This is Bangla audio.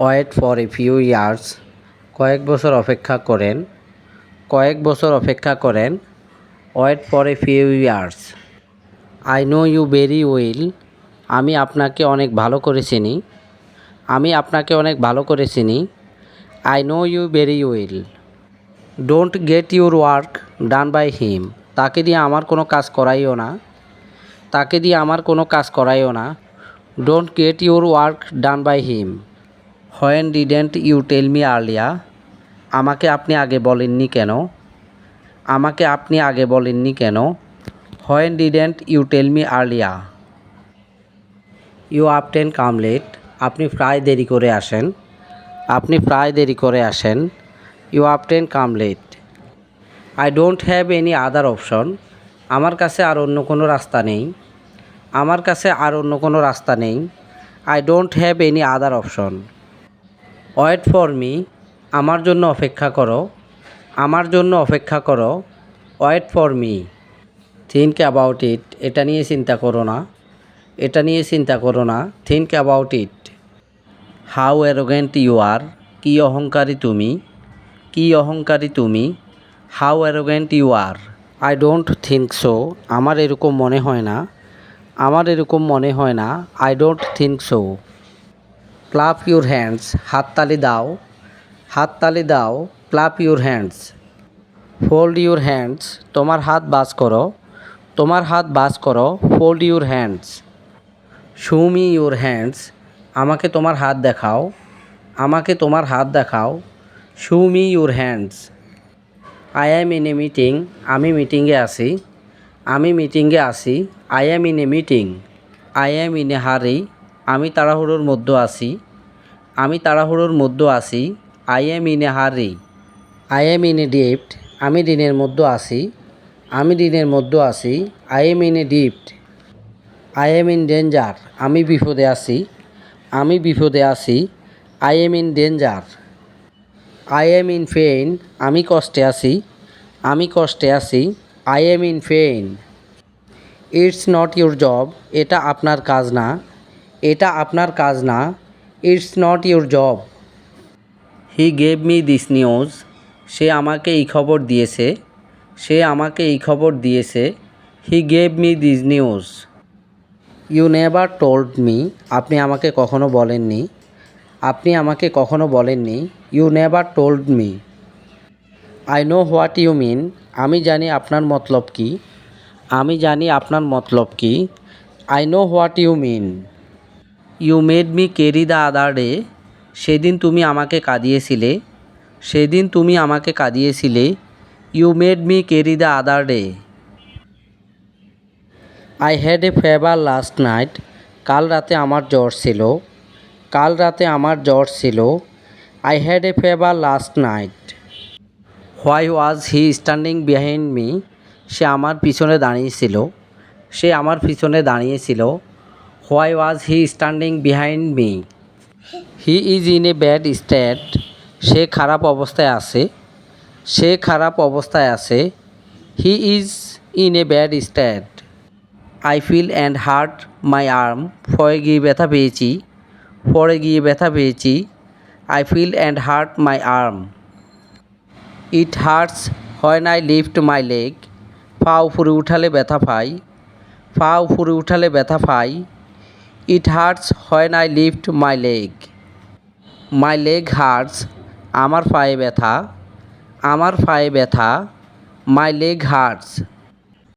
Wait for a few years. কয়েক বছর অপেক্ষা করেন। কয়েক বছর অপেক্ষা করেন। Wait for a few years. I know you very well. আমি আপনাকে অনেক ভালো করে চিনি। আমি আপনাকে অনেক ভালো করে চিনি। I know you very well. Don't get your work done by him. তাকে দিয়ে আমার কোনো কাজ করাইও না। তাকে দিয়ে আমার কোনো কাজ করাইও না। Don't get your work done by him. When didn't you tell me earlier আমাকে আপনি আগে বলেননি কেন? আমাকে আপনি আগে বলেননি কেন? When didn't you tell me earlier you often come late আপনি প্রায় দেরি করে আসেন। আপনি প্রায় দেরি করে আসেন। You often come late I don't have any other option আমার কাছে আর অন্য কোনো রাস্তা নেই। আমার কাছে আর অন্য কোনো রাস্তা নেই। I don't have any other option wait for me আমার জন্য অপেক্ষা করো। আমার জন্য অপেক্ষা করো। Wait for me think about it এটা নিয়ে চিন্তা করো না। এটা নিয়ে চিন্তা করো না। Think about it how arrogant you are কী অহংকারী তুমি। কী অহংকারী তুমি। How arrogant you are I don't think so আমার এরকম মনে হয় না। আমার এরকম মনে হয় না। I don't think so clap your hands হাততালি দাও হাততালি দাও clap your hands fold your hands তোমার হাত বাস করো, তোমার হাত বাস করো fold your hands show me your hands আমাকে তোমার হাত দেখাও, আমাকে তোমার হাত দেখাও show me your hands I am in a meeting আমি মিটিংয়ে আছি, আমি মিটিংয়ে আছি I am in a meeting I am in a hurry আমি তাড়াহুড়োর মধ্যে আছি। আমি তাড়াহুড়োর মধ্যে আছি। I am in a hurry I am in a ডিপ্ট আমি দিনের মধ্যে আছি। আমি দিনের মধ্যে আছি। আই এম ইন এ ডিপ্ট আই এম ইন ডেঞ্জার আমি বিপদে আছি। আমি বিপদে আছি। I am in danger I am in pain আমি কষ্টে আছি। আমি কষ্টে আছি। I am in pain it's not your job এটা আপনার কাজ না। এটা আপনার কাজ না it's not your job he gave me this news সে আমাকে এই খবর দিয়েছে। সে আমাকে এই খবর দিয়েছে। He gave me this news you never told me আপনি আমাকে কখনো বলেননি। আপনি আমাকে কখনো বলেননি। You never told me I know what you mean আমি জানি আপনার মতলব কি। আমি জানি আপনার মতলব কি। I know what you mean you made me cry the other day সেদিন তুমি আমাকে কাঁদিয়েছিলে। সেদিন তুমি আমাকে কাঁদিয়েছিলে। You made me cry the other day I had a fever last night কাল রাতে আমার জ্বর ছিল। কাল রাতে আমার জ্বর ছিল। I had a fever last night why was he standing behind me সে আমার পিছনে দাঁড়িয়েছিল সে আমার পিছনে দাঁড়িয়েছিল why was he standing behind me he is in a bad state সে খারাপ অবস্থায় আছে। সে খারাপ অবস্থায় আছে। He is in a bad state I fell and hurt my arm ফয়ে গিয়ে ব্যথা পেয়েছি। পরে গিয়ে ব্যথা পেয়েছি। I fell and hurt my arm it hurts when I lift my leg পা উপরে উঠালে ব্যথা পাই। পা উপরে উঠালে ব্যথা পাই। It hurts when I lift my leg my leg hurts আমার পায়ে ব্যথা। আমার পায়ে ব্যথা। মাই লেগ হার্টস